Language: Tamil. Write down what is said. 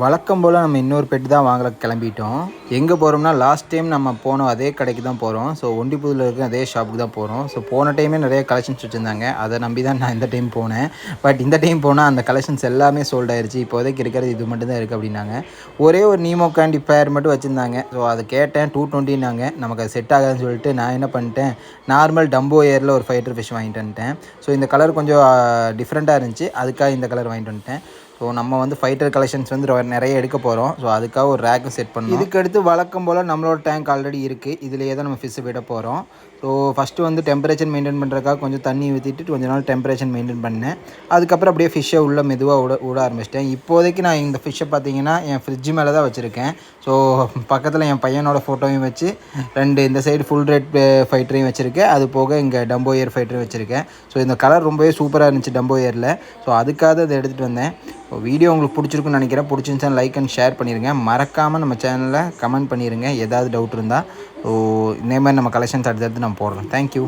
வழக்கம் போல் நம்ம இன்னொரு பெட்டு தான் வாங்கல கிளம்பிட்டோம். எங்கே போகிறோம்னா லாஸ்ட் டைம் நம்ம போனோம் அதே கடைக்கு தான் போகிறோம் ஸோ ஒண்டிப்புதில் இருக்க அதே ஷாப்புக்கு தான் போகிறோம் ஸோ போன டைமே நிறைய கலெக்ஷன்ஸ் வச்சுருந்தாங்க. அதை நம்பி தான் நான் இந்த டைம் போனேன். பட் இந்த டைம் போனால் அந்த கலெக்ஷன்ஸ் எல்லாமே சோல்ட் ஆயிடுச்சு இப்போதைக்கு இருக்கிறது இது மட்டும் தான் இருக்குது அப்படின்னாங்க. ஒரே ஒரு நீமோ கேண்டி பேர் மட்டும் வச்சுருந்தாங்க. ஸோ அதை கேட்டேன் டூ டுவெண்ட்டினாங்க நமக்கு அது செட் ஆகாதுன்னு சொல்லிட்டு நான் என்ன பண்ணிட்டேன் நார்மல் டம்போ ஏரில் ஒரு ஃபைட்டர் ஃபிஷ் வாங்கிட்டு வந்துட்டேன். ஸோ இந்த கலர் கொஞ்சம் டிஃப்ரெண்ட்டாக இருந்துச்சு. அதுக்காக இந்த கலர் வாங்கிட்டு வந்துட்டேன். ஸோ நம்ம வந்து ஃபைட்டர் கலெக்ஷன்ஸ் வந்து நிறைய எடுக்க போகிறோம் ஸோ அதுக்காக ஒரு ரேக்கு செட் பண்ணோம் இதுக்கு அடுத்து வழக்கம் போல் நம்மளோட டேங்க் ஆல்ரெடி இருக்குது இதுலேயே தான் நம்ம ஃபிஷ் விட போகிறோம் ஸோ ஃபஸ்ட்டு வந்து டெம்பரேச்சர் மெயின்டைன் பண்ணுறதுக்காக கொஞ்சம் தண்ணி ஊற்றிட்டு கொஞ்ச நாள் டெம்பரேச்சர் மெயின்டைன் பண்ணேன். அதுக்கப்புறம் அப்படியே ஃபிஷ்ஷை உள்ளே மெதுவாக விட விட ஆரம்பிச்சிட்டேன். இப்போதைக்கு நான் இந்த ஃபிஷ்ஷை பார்த்தீங்கன்னா என் ஃப்ரிட்ஜ் மேலே தான் வச்சுருக்கேன். ஸோ பக்கத்தில் என் பையனோட ஃபோட்டோவையும் வச்சு ரெண்டு இந்த சைடு ஃபுல் ரெட் ஃபைட்டரையும் eh, வச்சுருக்கேன். அது போக இங்கே டம்போ இயர் ஃபைட்டரையும் வச்சுருக்கேன். ஸோ இந்த கலர் ரொம்பவே சூப்பராக இருந்துச்சு டம்போ இயரில் ஸோ அதுக்காக அதை எடுத்துகிட்டு வந்தேன். வீடியோ உங்களுக்கு பிடிச்சிருக்குன்னு நினைக்கிறேன். பிடிச்சிருந்துச்சா லைக் அண்ட் ஷேர் பண்ணிடுங்க மறக்காமல் நம்ம சேனலில் கமெண்ட் பண்ணிடுங்க ஏதாவது டவுட் இருந்தால் ஸோ இதே மாதிரி நம்ம கலெக்ஷன்ஸ் அடுத்தடுத்து நம்ம போடுறோம் தேங்க்யூ